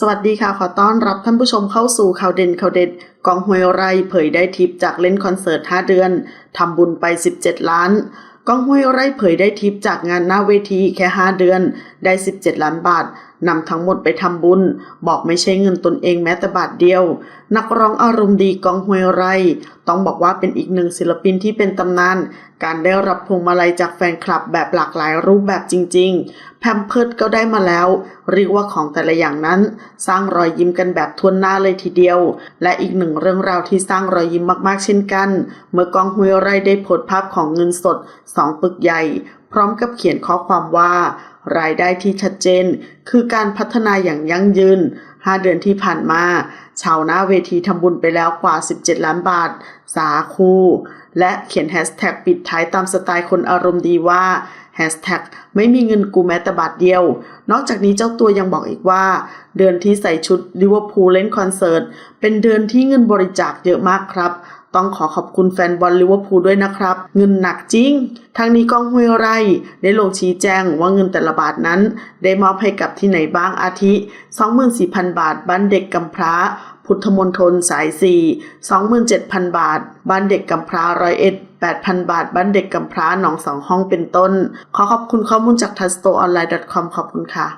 สวัสดีค่ะ ขอต้อนรับท่านผู้ชมเข้าสู่ข่าวเด่นข่าวเด็ดกองหวยไร่เผยได้ทิปจากเล่นคอนเสิร์ต 5 เดือนทำบุญไป 17 ล้านกองห้วยไร่เผยได้ทิปจากงานหน้าเวทีแค่ 5 เดือน ได้ 17 ล้านบาท นำทั้งหมดไปทำบุญ บอกไม่ใช่เงินตนเองแม้แต่บาทเดียว นักร้องอารมณ์ดีกองห้วยไร ต้องบอกว่าเป็นอีกหนึ่งศิลปินที่เป็นตำนาน การได้รับพวงมาลัยจากแฟนคลับแบบหลากหลายรูปแบบจริง ๆ แพมเพิร์ดก็ได้มาแล้ว เรียกว่าของแต่ละอย่างนั้น สร้างรอยยิ้มกันแบบทวนหน้าเลยทีเดียว และอีกหนึ่งเรื่องราวที่สร้างรอยยิ้มมากๆ เช่นกัน เมื่อกองห้วยไรได้โพสภาพของเงินสดสองปึกใหญ่ พร้อมกับเขียนข้อความว่า รายได้ที่ชัดเจน คือการพัฒนาอย่างยั่งยืน 5 เดือนที่ผ่านมา ชาวนาเวทีทำบุญไปแล้วกว่า 17 ล้านบาทสาคู และเขียนแฮชแท็กปิดท้ายตามสไตล์คนอารมณ์ดีว่าแฮชแท็กไม่มีเงินกูแม้แต่บาทเดียว นอกจากนี้เจ้าตัวยังบอกอีกว่า เดือนที่ใส่ชุดลิเวอร์พูลเล่นคอนเสิร์ต เป็นเดือนที่เงินบริจาคเยอะมากครับ ต้องขอขอบคุณแฟนบอลลิเวอร์พูลด้วยนะครับ เงินหนักจริง ทางนี้กองห้วยไร่ ได้ลงชี้แจงว่าเงินแต่ละบาทนั้น ได้มอบให้กับที่ไหนบ้างอาทิ 24,000 บาทบ้านเด็กกำพร้าพุทธมณฑลสาย 4 27,000 บาท บ้านเด็กกำพร้าร้อยเอ็ด8,000 บาท บ้านเด็กกำพร้าหนองสองห้องเป็นต้น ขอขอบคุณข้อมูลจากทัสโตออนไลน์ .com ขอบคุณค่ะ